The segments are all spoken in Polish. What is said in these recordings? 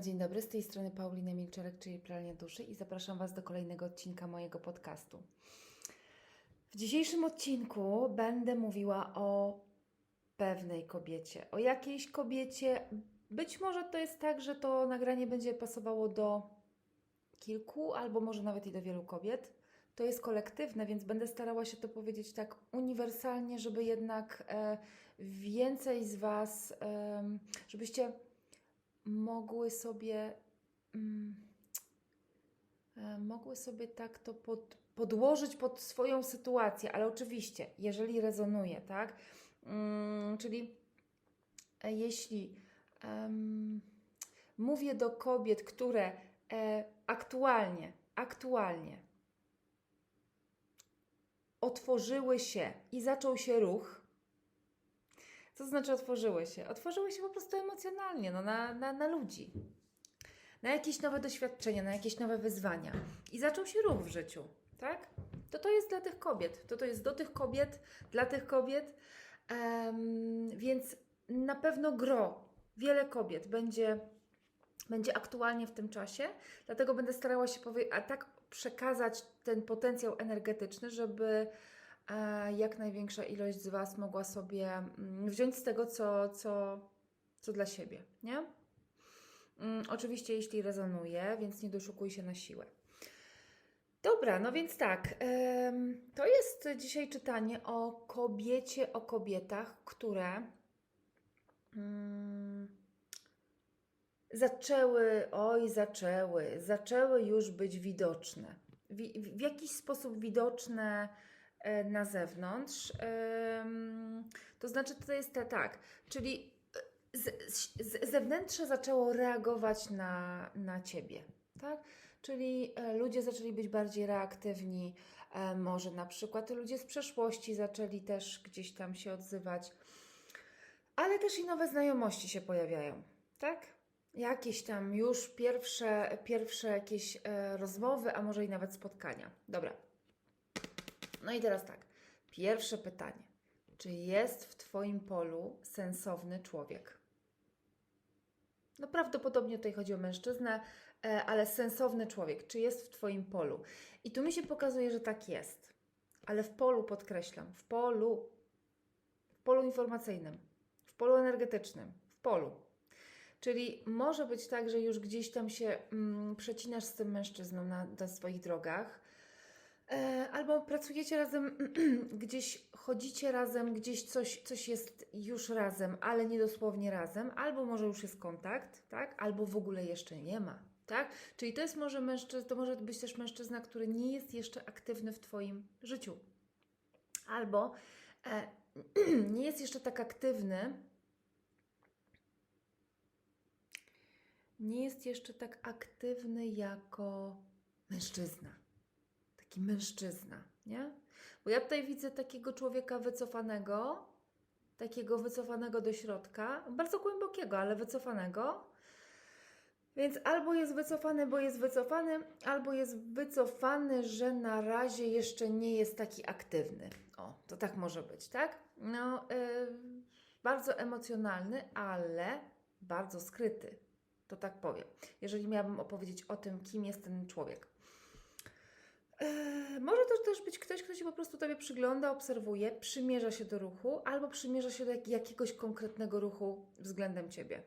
Dzień dobry, z tej strony Paulina Milczarek, czyli Pralnia Duszy i zapraszam Was do kolejnego odcinka mojego podcastu. W dzisiejszym odcinku będę mówiła o pewnej kobiecie, o jakiejś kobiecie. Być może to jest tak, że to nagranie będzie pasowało do kilku, albo może nawet i do wielu kobiet. To jest kolektywne, więc będę starała się to powiedzieć tak uniwersalnie, żeby jednak e, więcej z Was, em, żebyście mogły sobie mm, e, mogły sobie tak to pod, podłożyć pod swoją sytuację, ale oczywiście, jeżeli rezonuje, tak? Mm, czyli e, jeśli mówię do kobiet, które e, aktualnie, aktualnie otworzyły się i zaczął się ruch, co znaczy otworzyły się? Otworzyły się po prostu emocjonalnie, no, na, na, na ludzi, na jakieś nowe doświadczenia, na jakieś nowe wyzwania. I zaczął się ruch w życiu, tak? To to jest dla tych kobiet. To to jest do tych kobiet, dla tych kobiet. Em, więc na pewno gro, wiele kobiet będzie, będzie aktualnie w tym czasie, dlatego będę starała się powie- a tak przekazać ten potencjał energetyczny, żeby jak największa ilość z Was mogła sobie mm, wziąć z tego, co, co, co dla siebie, nie? Mm, Oczywiście, jeśli rezonuje, więc nie doszukuj się na siłę. Dobra, no więc tak, to jest dzisiaj czytanie o kobiecie, o kobietach, które mm, zaczęły, oj, zaczęły, zaczęły już być widoczne. W, w jakiś sposób widoczne na zewnątrz. To znaczy, to jest te, tak, czyli e, z, z, zewnętrze zaczęło reagować na, na ciebie, tak? Czyli e, ludzie zaczęli być bardziej reaktywni, e, może na przykład ludzie z przeszłości zaczęli też gdzieś tam się odzywać, ale też i nowe znajomości się pojawiają, tak? Jakieś tam już pierwsze, pierwsze jakieś e, rozmowy, a może i nawet spotkania. Dobra. No i teraz tak. Pierwsze pytanie. Czy jest w Twoim polu sensowny człowiek? No prawdopodobnie tutaj chodzi o mężczyznę, e, ale sensowny człowiek. Czy jest w Twoim polu? I tu mi się pokazuje, że tak jest. Ale w polu podkreślam. W polu. W polu informacyjnym. W polu energetycznym. W polu. Czyli może być tak, że już gdzieś tam się mm, przecinasz z tym mężczyzną na, na swoich drogach, albo pracujecie razem, gdzieś chodzicie razem, gdzieś coś, coś jest już razem, ale nie dosłownie razem, albo może już jest kontakt, tak? Albo w ogóle jeszcze nie ma, tak? Czyli to jest może mężczyzna, to może być też mężczyzna, który nie jest jeszcze aktywny w Twoim życiu. Albo e, nie jest jeszcze tak aktywny, nie jest jeszcze tak aktywny jako mężczyzna. Taki mężczyzna, nie? Bo ja tutaj widzę takiego człowieka wycofanego, takiego wycofanego do środka, bardzo głębokiego, ale wycofanego. Więc albo jest wycofany, bo jest wycofany, albo jest wycofany, że na razie jeszcze nie jest taki aktywny. O, to tak może być, tak? No, yy, bardzo emocjonalny, ale bardzo skryty. To tak powiem. Jeżeli miałabym opowiedzieć o tym, kim jest ten człowiek. Eee, może to też być ktoś, kto się po prostu Tobie przygląda, obserwuje, przymierza się do ruchu, albo przymierza się do jak- jakiegoś konkretnego ruchu względem Ciebie.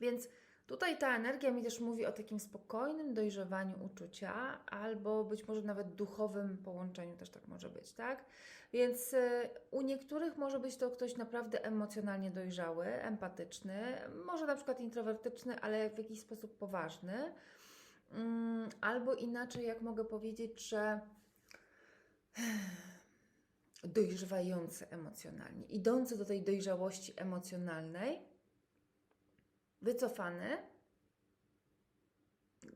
Więc tutaj ta energia mi też mówi o takim spokojnym dojrzewaniu uczucia, albo być może nawet duchowym połączeniu też tak może być, tak? Więc e, u niektórych może być to ktoś naprawdę emocjonalnie dojrzały, empatyczny, może na przykład introwertyczny, ale w jakiś sposób poważny. Mm, Albo inaczej, jak mogę powiedzieć, że dojrzewający emocjonalnie, idący do tej dojrzałości emocjonalnej, wycofany,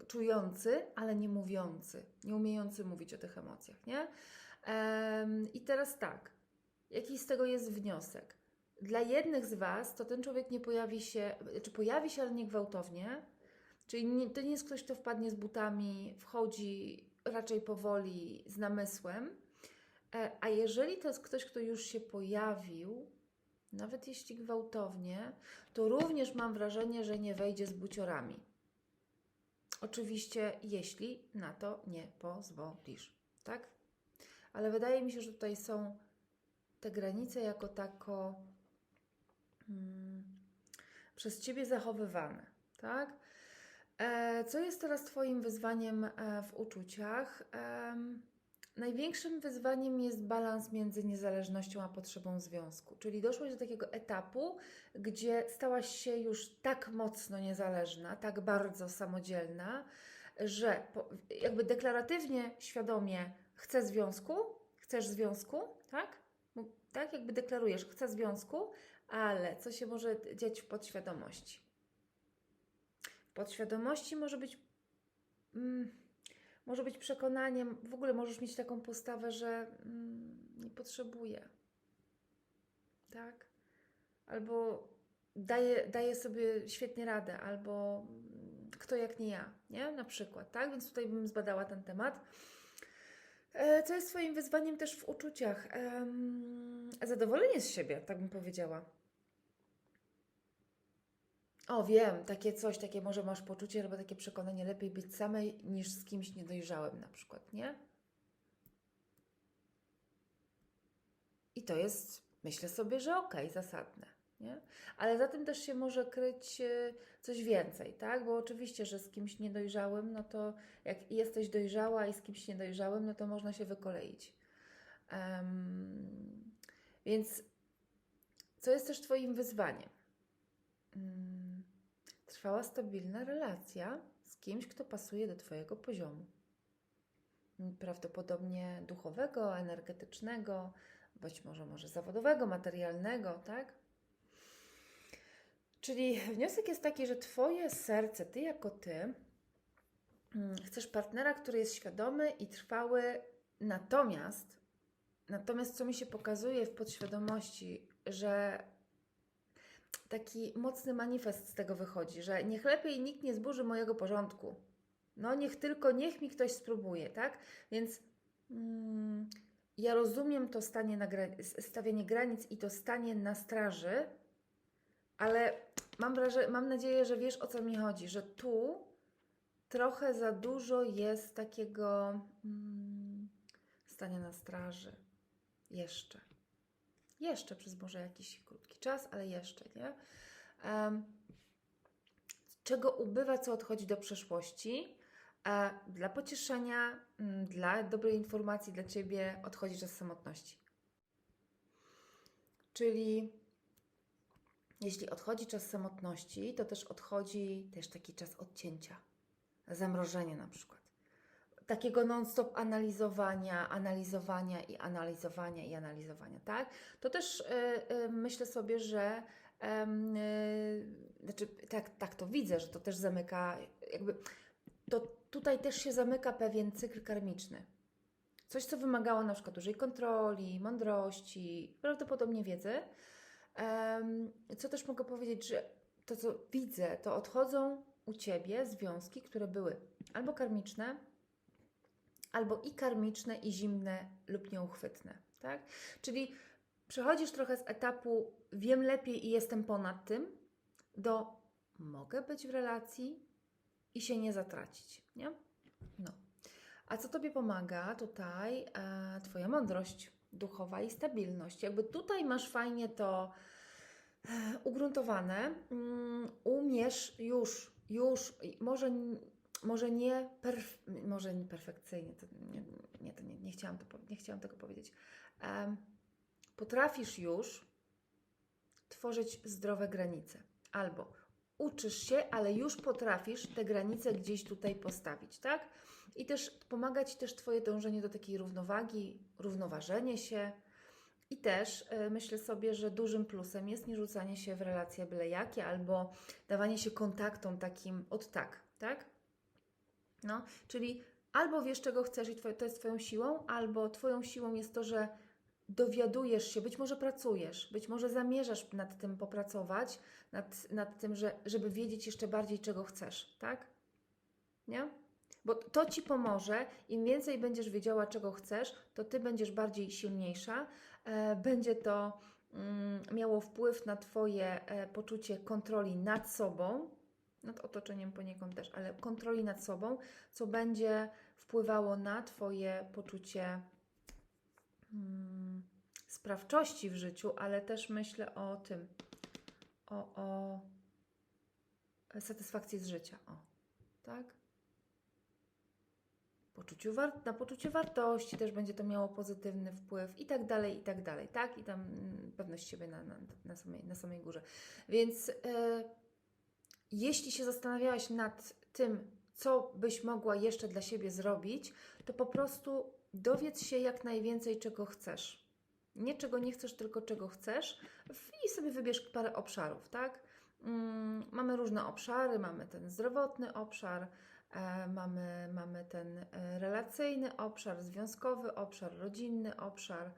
czujący, ale nie mówiący, nie umiejący mówić o tych emocjach, nie? I teraz tak, jaki z tego jest wniosek? Dla jednych z Was to ten człowiek nie pojawi się, czy pojawi się, ale nie gwałtownie, czyli nie, to nie jest ktoś, kto wpadnie z butami, wchodzi raczej powoli, z namysłem, E, a jeżeli to jest ktoś, kto już się pojawił, nawet jeśli gwałtownie, to również mam wrażenie, że nie wejdzie z buciorami. Oczywiście, jeśli na to nie pozwolisz, tak? Ale wydaje mi się, że tutaj są te granice jako tako mm, przez ciebie zachowywane, tak? E, co jest teraz Twoim wyzwaniem e, w uczuciach? Największym wyzwaniem jest balans między niezależnością a potrzebą związku. Czyli doszłaś do takiego etapu, gdzie stałaś się już tak mocno niezależna, tak bardzo samodzielna, że jakby deklaratywnie, świadomie chcę związku, chcesz związku, tak? Tak, jakby deklarujesz, chcę związku, ale co się może dziać w podświadomości? Podświadomości może być, mm, może być przekonaniem, w ogóle możesz mieć taką postawę, że mm, nie potrzebuję. Tak? Albo daję, daję sobie świetnie radę, albo mm, kto jak nie ja, nie? Na przykład, tak? Więc tutaj bym zbadała ten temat. E, Co jest Twoim wyzwaniem też w uczuciach? Zadowolenie z siebie, tak bym powiedziała. O, wiem, takie coś, takie może masz poczucie albo takie przekonanie, lepiej być samej niż z kimś niedojrzałym na przykład, nie? I to jest, myślę sobie, że okej, zasadne, nie? Ale za tym też się może kryć e, coś więcej, tak? Bo oczywiście, że z kimś niedojrzałym, no to jak jesteś dojrzała i z kimś niedojrzałym, no to można się wykoleić. Em, więc co jest też Twoim wyzwaniem? Mm, Trwała stabilna relacja z kimś, kto pasuje do Twojego poziomu. Prawdopodobnie duchowego, energetycznego, być może może zawodowego, materialnego, tak? Czyli wniosek jest taki, że Twoje serce, Ty jako Ty, mm, chcesz partnera, który jest świadomy i trwały, natomiast, natomiast co mi się pokazuje w podświadomości, że taki mocny manifest z tego wychodzi, że niech lepiej nikt nie zburzy mojego porządku. No niech tylko, niech mi ktoś spróbuje, tak? Więc mm, ja rozumiem to stanie na stawianie granic i to stanie na straży, ale mam, mam nadzieję, że wiesz o co mi chodzi, że tu trochę za dużo jest takiego mm, stania na straży. Jeszcze. Jeszcze przez może jakiś krótki czas, ale jeszcze, nie? Czego ubywa, co odchodzi do przeszłości. A dla pocieszenia, mm, dla dobrej informacji dla Ciebie odchodzi czas samotności. Czyli jeśli odchodzi czas samotności, to też odchodzi też taki czas odcięcia, zamrożenia na przykład. Takiego non-stop analizowania, analizowania i analizowania i analizowania, tak? To też y, y, myślę sobie, że y, znaczy tak, tak to widzę, że to też zamyka, jakby to tutaj też się zamyka pewien cykl karmiczny. Coś, co wymagało na przykład dużej kontroli, mądrości, prawdopodobnie wiedzy. Co też mogę powiedzieć, że to, co widzę, to odchodzą u Ciebie związki, które były albo karmiczne, albo i karmiczne, i zimne, lub nieuchwytne. Tak? Czyli przechodzisz trochę z etapu wiem lepiej i jestem ponad tym, do mogę być w relacji i się nie zatracić. Nie? No. A co Tobie pomaga tutaj? E, twoja mądrość duchowa i stabilność. Jakby tutaj masz fajnie to e, ugruntowane. Mm, umiesz już, już, może, może nie, perf, może nie perfekcyjnie, to nie, nie, to nie, nie, chciałam to, nie chciałam tego powiedzieć. Em, potrafisz już tworzyć zdrowe granice. Albo uczysz się, ale już potrafisz te granice gdzieś tutaj postawić, tak? I też pomaga Ci też Twoje dążenie do takiej równowagi, równoważenie się. I też y, myślę sobie, że dużym plusem jest nie rzucanie się w relacje byle jakie, albo dawanie się kontaktom takim od tak, tak? No, czyli albo wiesz, czego chcesz i to jest Twoją siłą, albo Twoją siłą jest to, że dowiadujesz się, być może pracujesz, być może zamierzasz nad tym popracować, nad, nad tym, że, żeby wiedzieć jeszcze bardziej, czego chcesz, tak? Nie? Bo to Ci pomoże, im więcej będziesz wiedziała, czego chcesz, to Ty będziesz bardziej silniejsza, e, będzie to mm, miało wpływ na Twoje e, poczucie kontroli nad sobą, nad otoczeniem poniekąd też, ale kontroli nad sobą, co będzie wpływało na Twoje poczucie mm, sprawczości w życiu, ale też myślę o tym, o, o satysfakcji z życia. O, tak? Poczuciu war- na poczucie wartości też będzie to miało pozytywny wpływ i tak dalej, i tak dalej, tak? I tam mm, pewność siebie na, na, na, samej, na samej górze. Więc e, jeśli się zastanawiałaś nad tym, co byś mogła jeszcze dla siebie zrobić, to po prostu dowiedz się jak najwięcej, czego chcesz. Nie czego nie chcesz, tylko czego chcesz i sobie wybierz parę obszarów, tak? Mm, mamy różne obszary, mamy ten zdrowotny obszar, e, mamy, mamy ten e, relacyjny obszar, związkowy obszar, rodzinny obszar,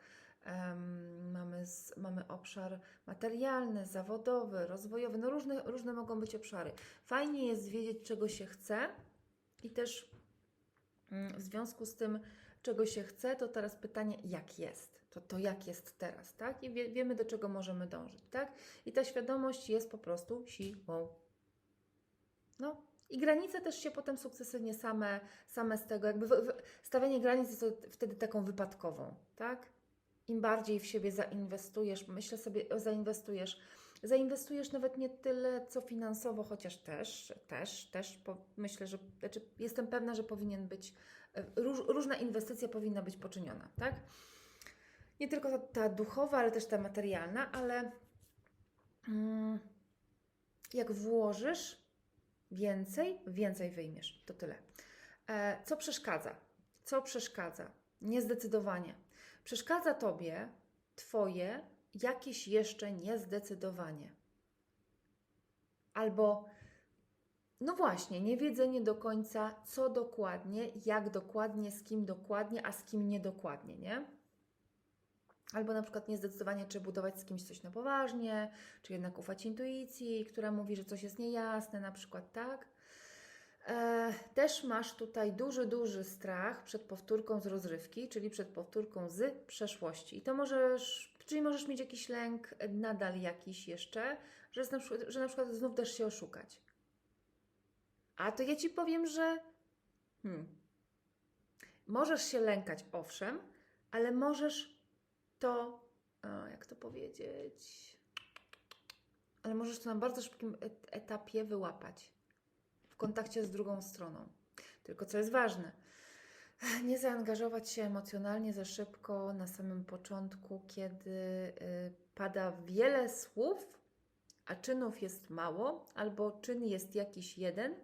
mamy, z, mamy obszar materialny, zawodowy, rozwojowy, no różne, różne mogą być obszary. Fajnie jest wiedzieć, czego się chce i też mm, w związku z tym, czego się chce, to teraz pytanie, jak jest? To, to jak jest teraz, tak? I wie, wiemy, do czego możemy dążyć, tak? I ta świadomość jest po prostu siłą. No. I granice też się potem sukcesywnie same, same z tego, jakby stawianie granic jest wtedy taką wypadkową, tak? Im bardziej w siebie zainwestujesz, myślę sobie, zainwestujesz, zainwestujesz nawet nie tyle, co finansowo, chociaż też, też, też po, myślę, że, znaczy jestem pewna, że powinien być, e, róż, różna inwestycja powinna być poczyniona, tak? Nie tylko ta, ta duchowa, ale też ta materialna, ale mm, jak włożysz więcej, więcej wyjmiesz. To tyle. E, co przeszkadza? Co przeszkadza? Niezdecydowanie. Przeszkadza Tobie Twoje jakieś jeszcze niezdecydowanie. Albo, no właśnie, niewiedzenie do końca, co dokładnie, jak dokładnie, z kim dokładnie, a z kim niedokładnie, nie? Albo na przykład niezdecydowanie, czy budować z kimś coś na poważnie, czy jednak ufać intuicji, która mówi, że coś jest niejasne, na przykład tak. E, też masz tutaj duży, duży strach przed powtórką z rozrywki, czyli przed powtórką z przeszłości. I to możesz, czyli możesz mieć jakiś lęk, nadal jakiś jeszcze, że, na przykład, że na przykład znów dasz się oszukać. A to ja Ci powiem, że hmm, możesz się lękać, owszem, ale możesz to, jak to powiedzieć, ale możesz to na bardzo szybkim et- etapie wyłapać kontakcie z drugą stroną. Tylko co jest ważne, nie zaangażować się emocjonalnie za szybko na samym początku, kiedy y, pada wiele słów, a czynów jest mało, albo czyn jest jakiś jeden,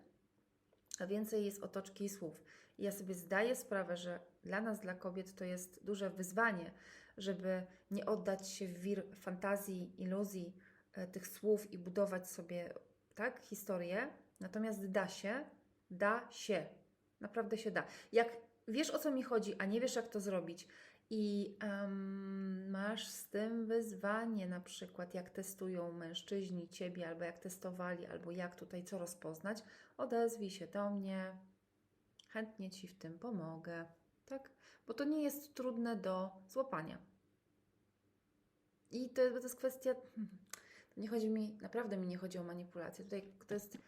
a więcej jest otoczki i słów. I ja sobie zdaję sprawę, że dla nas, dla kobiet, to jest duże wyzwanie, żeby nie oddać się w wir fantazji, iluzji e, tych słów i budować sobie tak historię. Natomiast da się, da się, naprawdę się da. Jak wiesz o co mi chodzi, a nie wiesz jak to zrobić i em, masz z tym wyzwanie, na przykład jak testują mężczyźni ciebie, albo jak testowali, albo jak tutaj co rozpoznać, odezwij się do mnie, chętnie ci w tym pomogę, tak? Bo to nie jest trudne do złapania. I to, to jest kwestia. nie chodzi mi, naprawdę mi nie chodzi o manipulację. Tutaj to jest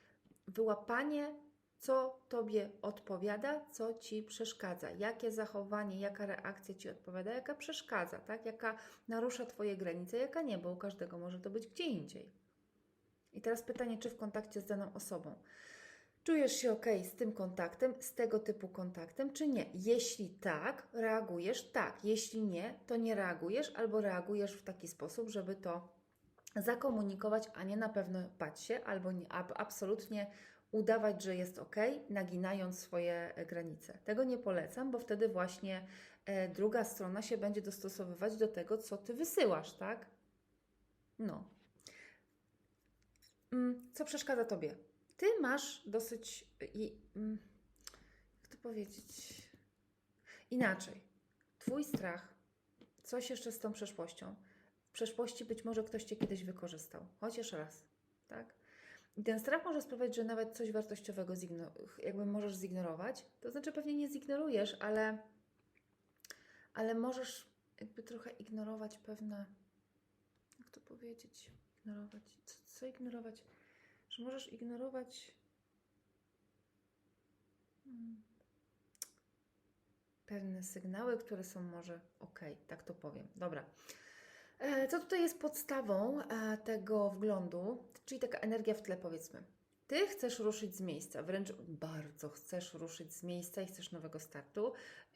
wyłapanie, co tobie odpowiada, co ci przeszkadza, jakie zachowanie, jaka reakcja ci odpowiada, jaka przeszkadza, tak? Jaka narusza twoje granice, jaka nie, bo u każdego może to być gdzie indziej. I teraz pytanie, czy w kontakcie z daną osobą czujesz się ok z tym kontaktem, z tego typu kontaktem, czy nie? Jeśli tak, reagujesz tak. Jeśli nie, to nie reagujesz albo reagujesz w taki sposób, żeby to zakomunikować, a nie na pewno bać się albo nie, ab, absolutnie udawać, że jest ok, naginając swoje e, granice. Tego nie polecam, bo wtedy właśnie e, druga strona się będzie dostosowywać do tego, co ty wysyłasz, tak? No. Mm, Co przeszkadza tobie? Ty masz dosyć. I, mm, jak to powiedzieć? Inaczej. Twój strach, coś jeszcze z tą przeszłością. Przeszłości być może ktoś cię kiedyś wykorzystał, chociaż raz, tak? I ten strach może sprawiać, że nawet coś wartościowego jakby możesz zignorować. To znaczy, pewnie nie zignorujesz, ale, ale możesz jakby trochę ignorować pewne jak to powiedzieć? Ignorować. Co, co ignorować? Że możesz ignorować. Hmm. Pewne sygnały, które są może ok, tak to powiem. Dobra. E, Co tutaj jest podstawą e, tego wglądu, czyli taka energia w tle, powiedzmy. Ty chcesz ruszyć z miejsca, wręcz bardzo chcesz ruszyć z miejsca i chcesz nowego startu,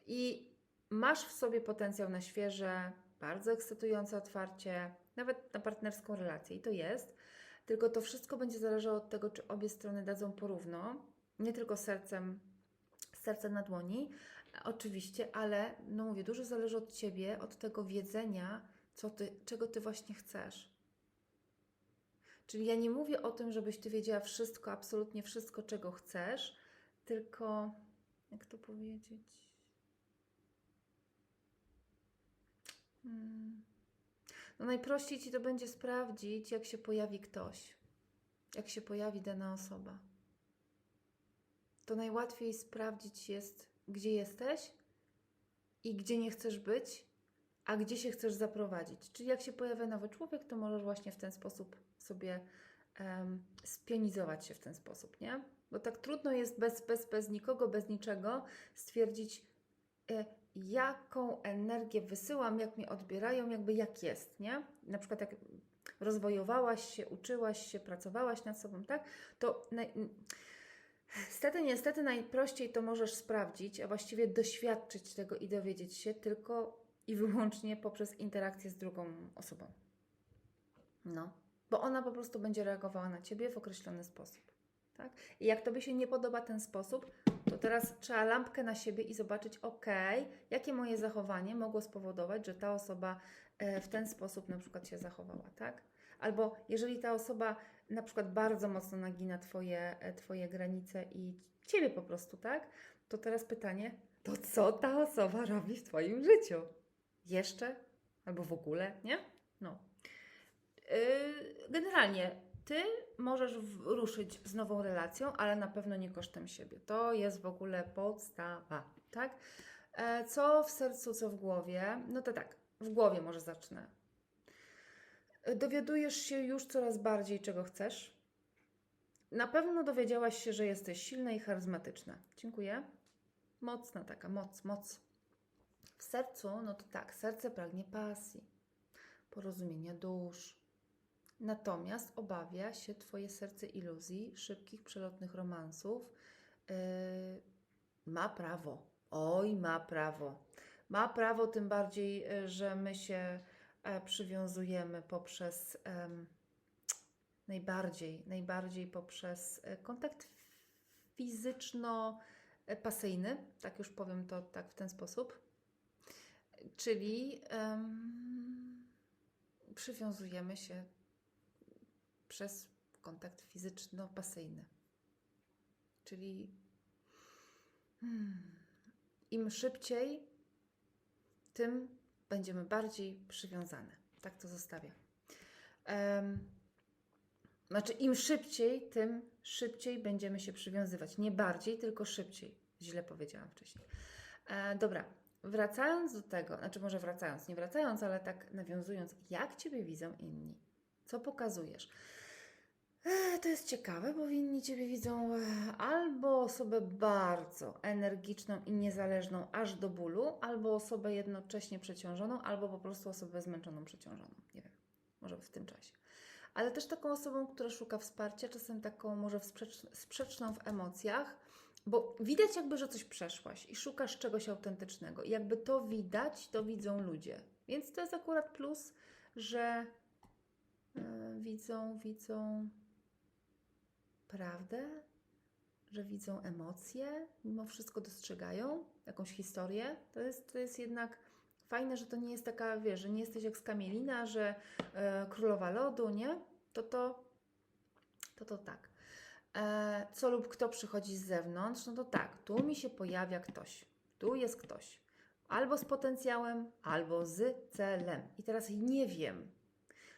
i masz w sobie potencjał na świeże, bardzo ekscytujące otwarcie, nawet na partnerską relację, i to jest. Tylko to wszystko będzie zależało od tego, czy obie strony dadzą porówno, nie tylko sercem, sercem na dłoni, oczywiście, ale no mówię, dużo zależy od ciebie, od tego wiedzenia, co ty, czego ty właśnie chcesz. Czyli ja nie mówię o tym, żebyś ty wiedziała wszystko, absolutnie wszystko, czego chcesz, tylko jak to powiedzieć? Hmm. No najprościej ci to będzie sprawdzić, jak się pojawi ktoś, jak się pojawi dana osoba. To najłatwiej sprawdzić jest, gdzie jesteś i gdzie nie chcesz być, a gdzie się chcesz zaprowadzić. Czyli jak się pojawia nowy człowiek, to możesz właśnie w ten sposób sobie um, spionizować się w ten sposób, nie? Bo tak trudno jest bez, bez, bez nikogo, bez niczego stwierdzić, e, jaką energię wysyłam, jak mnie odbierają, jakby jak jest, nie? Na przykład jak rozwojowałaś się, uczyłaś się, pracowałaś nad sobą, tak? To. Niestety, niestety najprościej to możesz sprawdzić, a właściwie doświadczyć tego i dowiedzieć się tylko i wyłącznie poprzez interakcję z drugą osobą. No, bo ona po prostu będzie reagowała na ciebie w określony sposób. Tak? I jak tobie się nie podoba ten sposób, to teraz trzeba lampkę na siebie i zobaczyć, ok, jakie moje zachowanie mogło spowodować, że ta osoba e, w ten sposób na przykład się zachowała, tak? Albo jeżeli ta osoba na przykład bardzo mocno nagina twoje, e, twoje granice i ciebie po prostu, tak? To teraz pytanie, to co ta osoba robi w twoim życiu? Jeszcze? Albo w ogóle, nie? No. Yy, generalnie ty możesz ruszyć z nową relacją, ale na pewno nie kosztem siebie. To jest w ogóle podstawa, tak? E, co w sercu, co w głowie? No to tak, w głowie może zacznę. Dowiadujesz się już coraz bardziej, czego chcesz. Na pewno dowiedziałaś się, że jesteś silna i charyzmatyczna. Dziękuję. Mocna taka, moc, moc. W sercu, no to tak, serce pragnie pasji, porozumienia dusz. Natomiast obawia się Twoje serce iluzji, szybkich, przelotnych romansów. Yy, ma prawo. Oj, ma prawo. Ma prawo, tym bardziej, yy, że my się e, przywiązujemy poprzez em, najbardziej, najbardziej poprzez e, kontakt fizyczno-pasyjny, tak już powiem to tak w ten sposób. Czyli em, przywiązujemy się przez kontakt fizyczno-pasyjny. Czyli hmm, im szybciej, tym będziemy bardziej przywiązane. Tak to zostawię. Em, znaczy, im szybciej, tym szybciej będziemy się przywiązywać. Nie bardziej, tylko szybciej. Źle powiedziałam wcześniej. E, dobra, wracając do tego, znaczy może wracając, nie wracając, ale tak nawiązując, jak Ciebie widzą inni? Co pokazujesz? E, To jest ciekawe, bo inni Ciebie widzą e, albo osobę bardzo energiczną i niezależną aż do bólu, albo osobę jednocześnie przeciążoną, albo po prostu osobę zmęczoną, przeciążoną. Nie wiem, może w tym czasie. Ale też taką osobą, która szuka wsparcia, czasem taką może sprzecz, sprzeczną w emocjach, bo widać jakby, że coś przeszłaś i szukasz czegoś autentycznego. I jakby to widać, to widzą ludzie. Więc to jest akurat plus, że e, widzą, widzą prawdę, że widzą emocje, mimo wszystko dostrzegają jakąś historię. To jest, to jest jednak fajne, że to nie jest taka, wiesz, że nie jesteś jak skamielina, że e, królowa lodu, nie? To to, to, to tak. E, co lub kto przychodzi z zewnątrz, no to tak, tu mi się pojawia ktoś, tu jest ktoś. Albo z potencjałem, albo z celem. I teraz nie wiem,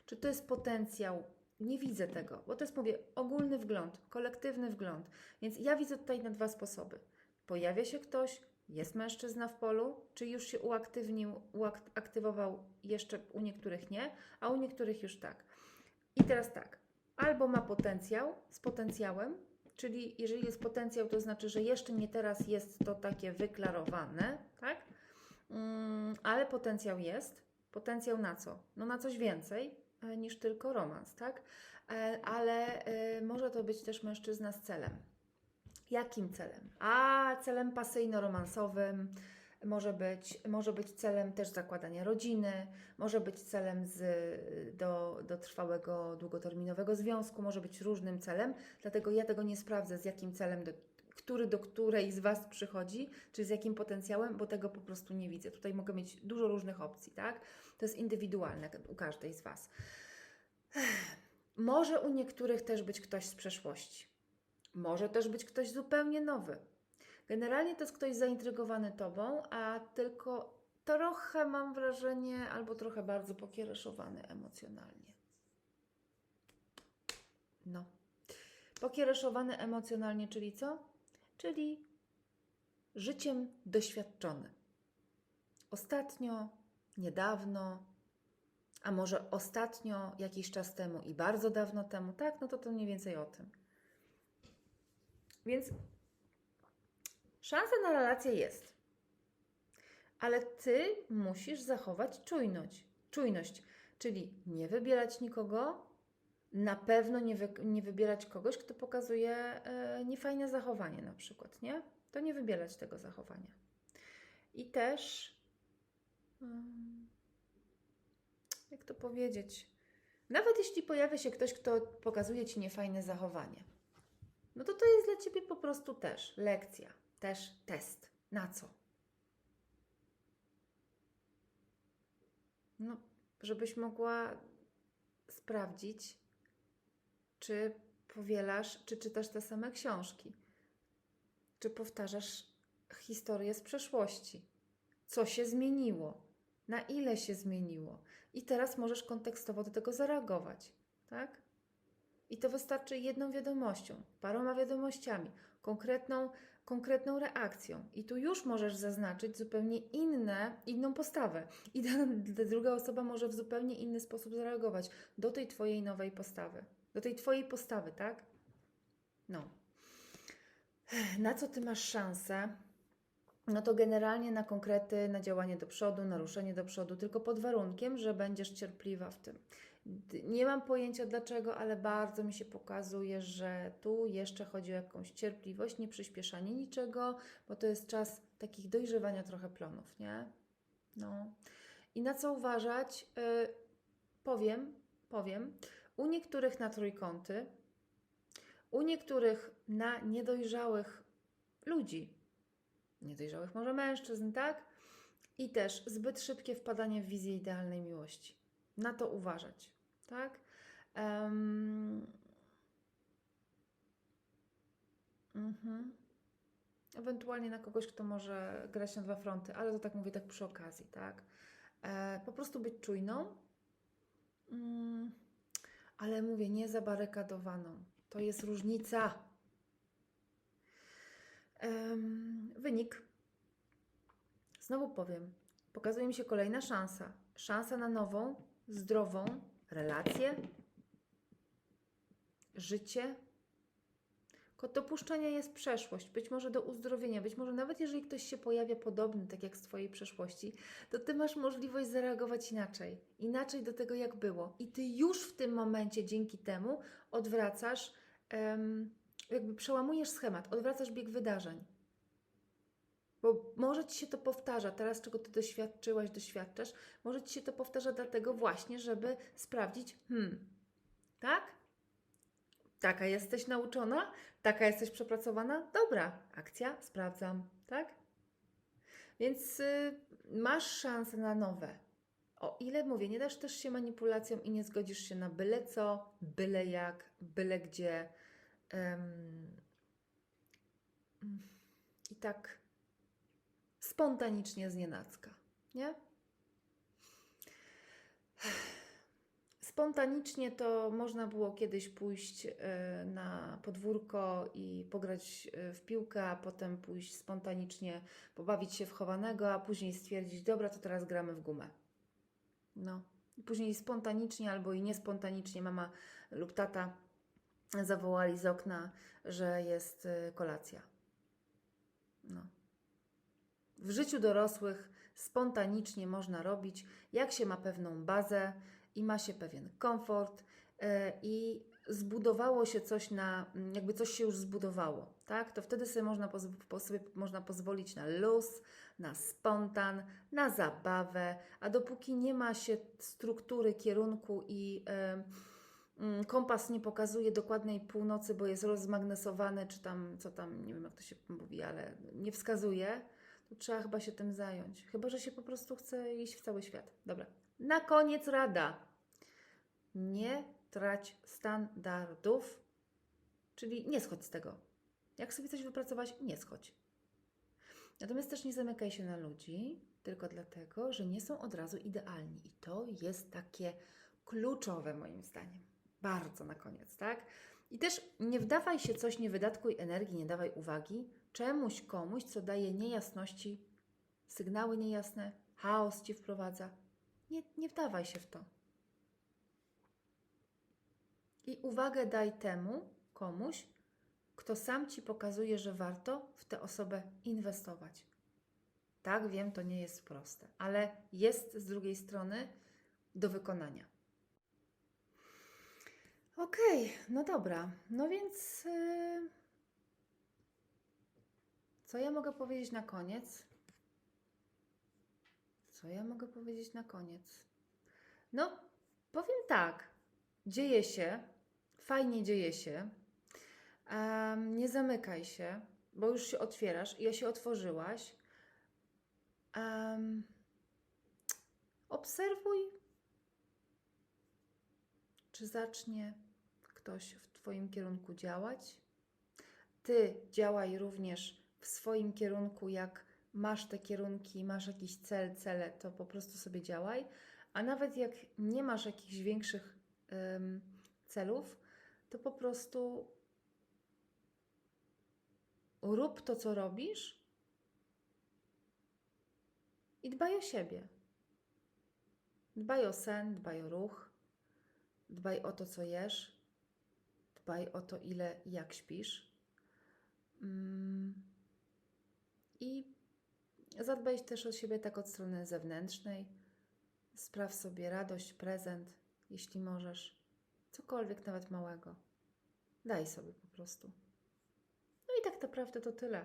czy to jest potencjał nie widzę tego, bo to jest, mówię, ogólny wgląd, kolektywny wgląd. Więc ja widzę tutaj na dwa sposoby. Pojawia się ktoś, jest mężczyzna w polu, czy już się uaktywnił, uaktywował, jeszcze u niektórych nie, a u niektórych już tak. I teraz tak, albo ma potencjał z potencjałem, czyli jeżeli jest potencjał, to znaczy, że jeszcze nie teraz jest to takie wyklarowane, tak? Mm, ale potencjał jest. Potencjał na co? No na coś więcej e, niż tylko romans, tak? E, ale e, może to być też mężczyzna z celem. Jakim celem? A celem pasyjno-romansowym, może być, może być celem też zakładania rodziny, może być celem z, do, do trwałego, długoterminowego związku, może być różnym celem, dlatego ja tego nie sprawdzę, z jakim celem, do, który do której z Was przychodzi, czy z jakim potencjałem, bo tego po prostu nie widzę. Tutaj mogę mieć dużo różnych opcji, tak? To jest indywidualne u każdej z Was. Może u niektórych też być ktoś z przeszłości. Może też być ktoś zupełnie nowy. Generalnie to jest ktoś zaintrygowany Tobą, a tylko trochę mam wrażenie, albo trochę bardzo pokiereszowany emocjonalnie. No. Pokiereszowany emocjonalnie, czyli co? Czyli życiem doświadczony. Ostatnio, niedawno, a może ostatnio, jakiś czas temu i bardzo dawno temu, tak, no to to mniej więcej o tym. Więc szansa na relację jest. Ale ty musisz zachować czujność. Czujność, czyli nie wybierać nikogo, na pewno nie, wy, nie wybierać kogoś, kto pokazuje e, niefajne zachowanie, na przykład, nie? To nie wybierać tego zachowania. I też, mm, jak to powiedzieć, nawet jeśli pojawia się ktoś, kto pokazuje ci niefajne zachowanie, no to to jest dla ciebie po prostu też lekcja, też test. Na co? No, żebyś mogła sprawdzić, czy powielasz, czy czytasz te same książki, czy powtarzasz historię z przeszłości, co się zmieniło, na ile się zmieniło, i teraz możesz kontekstowo do tego zareagować, tak? I to wystarczy jedną wiadomością, paroma wiadomościami, konkretną, konkretną reakcją. I tu już możesz zaznaczyć zupełnie inne, inną postawę. I ta, ta druga osoba może w zupełnie inny sposób zareagować do tej Twojej nowej postawy. Do tej Twojej postawy, tak? No. Na co Ty masz szansę? No to generalnie na konkrety, na działanie do przodu, na ruszenie do przodu, tylko pod warunkiem, że będziesz cierpliwa w tym. Nie mam pojęcia dlaczego, ale bardzo mi się pokazuje, że tu jeszcze chodzi o jakąś cierpliwość, nie przyspieszanie niczego, bo to jest czas takich dojrzewania trochę plonów, nie? No. I na co uważać? Yy, powiem, powiem. U niektórych na trójkąty, u niektórych na niedojrzałych ludzi, niedojrzałych może mężczyzn, tak? I też zbyt szybkie wpadanie w wizję idealnej miłości. Na to uważać, tak? Um, mhm. Ewentualnie na kogoś, kto może grać na dwa fronty, ale to tak mówię tak przy okazji, tak? E, po prostu być czujną. Mm, ale mówię, nie zabarykadowaną. To jest różnica. Um, wynik. Znowu powiem, pokazuje mi się kolejna szansa. Szansa na nową, zdrową relację, życie. Kod dopuszczenia jest przeszłość, być może do uzdrowienia, być może nawet jeżeli ktoś się pojawia podobny, tak jak z Twojej przeszłości, to Ty masz możliwość zareagować inaczej, inaczej do tego, jak było. I Ty już w tym momencie dzięki temu odwracasz, jakby przełamujesz schemat, odwracasz bieg wydarzeń. Bo może ci się to powtarza, teraz czego ty doświadczyłaś, doświadczasz, może ci się to powtarza dlatego właśnie, żeby sprawdzić, hmm, tak? Taka jesteś nauczona? Taka jesteś przepracowana? Dobra, akcja, sprawdzam, tak? Więc y, masz szansę na nowe. O ile mówię, nie dasz też się manipulacjom i nie zgodzisz się na byle co, byle jak, byle gdzie. Um, I tak spontanicznie z nienacka, nie? Spontanicznie to można było kiedyś pójść e, na podwórko i pograć e, w piłkę, a potem pójść spontanicznie, pobawić się w chowanego, a później stwierdzić, dobra, to teraz gramy w gumę. No. Później spontanicznie albo i niespontanicznie mama lub tata zawołali z okna, że jest e, kolacja. No. W życiu dorosłych spontanicznie można robić, jak się ma pewną bazę i ma się pewien komfort e, i zbudowało się coś na, jakby coś się już zbudowało, tak? To wtedy sobie można, po- sobie można pozwolić na luz, na spontan, na zabawę, a dopóki nie ma się struktury, kierunku i e, mm, kompas nie pokazuje dokładnej północy, bo jest rozmagnesowany, czy tam, co tam, nie wiem jak to się mówi, ale nie wskazuje, to trzeba chyba się tym zająć. Chyba, że się po prostu chce iść w cały świat. Dobra. Na koniec rada. Nie trać standardów, czyli nie schodź z tego. Jak sobie coś wypracować, nie schodź. Natomiast też nie zamykaj się na ludzi, tylko dlatego, że nie są od razu idealni. I to jest takie kluczowe moim zdaniem. Bardzo na koniec, tak? I też nie wdawaj się coś, nie wydatkuj energii, nie dawaj uwagi czemuś, komuś, co daje niejasności, sygnały niejasne, chaos ci wprowadza. Nie, nie wdawaj się w to. I uwagę daj temu, komuś, kto sam ci pokazuje, że warto w tę osobę inwestować. Tak, wiem, to nie jest proste, ale jest z drugiej strony do wykonania. Okej, no dobra. No więc. Yy... Co ja mogę powiedzieć na koniec? Co ja mogę powiedzieć na koniec? No, powiem tak. Dzieje się, fajnie dzieje się. Em, nie zamykaj się, bo już się otwierasz. Ja się otworzyłaś. Em, obserwuj, czy zacznie ktoś w Twoim kierunku działać. Ty działaj również w swoim kierunku, jak masz te kierunki, masz jakiś cel, cele, to po prostu sobie działaj. A nawet jak nie masz jakichś większych em, celów, to po prostu rób to, co robisz i dbaj o siebie. Dbaj o sen, dbaj o ruch, dbaj o to, co jesz, dbaj o to, ile jak śpisz. Mm. I zadbaj też o siebie tak od strony zewnętrznej. Spraw sobie radość, prezent, jeśli możesz. Cokolwiek, nawet małego. Daj sobie po prostu. No i tak naprawdę to tyle.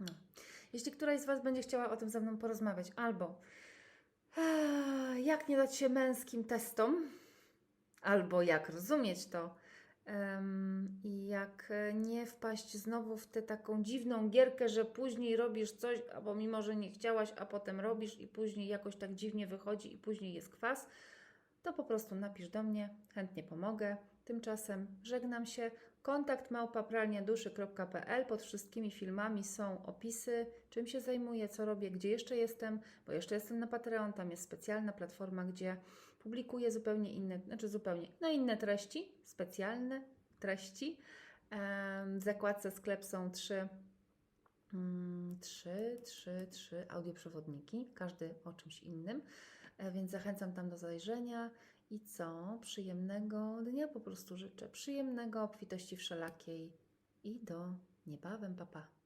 No. Jeśli któraś z Was będzie chciała o tym ze mną porozmawiać, albo jak nie dać się męskim testom, albo jak rozumieć to, i jak e, nie wpaść znowu w tę taką dziwną gierkę, że później robisz coś, albo mimo, że nie chciałaś, a potem robisz i później jakoś tak dziwnie wychodzi i później jest kwas, to po prostu napisz do mnie, chętnie pomogę. Tymczasem żegnam się. Kontakt małpapralniaduszy.pl Pod wszystkimi filmami są opisy, czym się zajmuję, co robię, gdzie jeszcze jestem, bo jeszcze jestem na Patreon, tam jest specjalna platforma, gdzie publikuję zupełnie inne, znaczy zupełnie, no inne treści, specjalne treści. W zakładce sklep są trzy, mm, trzy, trzy, trzy audioprzewodniki, każdy o czymś innym, E, więc zachęcam tam do zajrzenia. I co? Przyjemnego dnia po prostu życzę. Przyjemnego, obfitości wszelakiej i do niebawem, papa. Pa.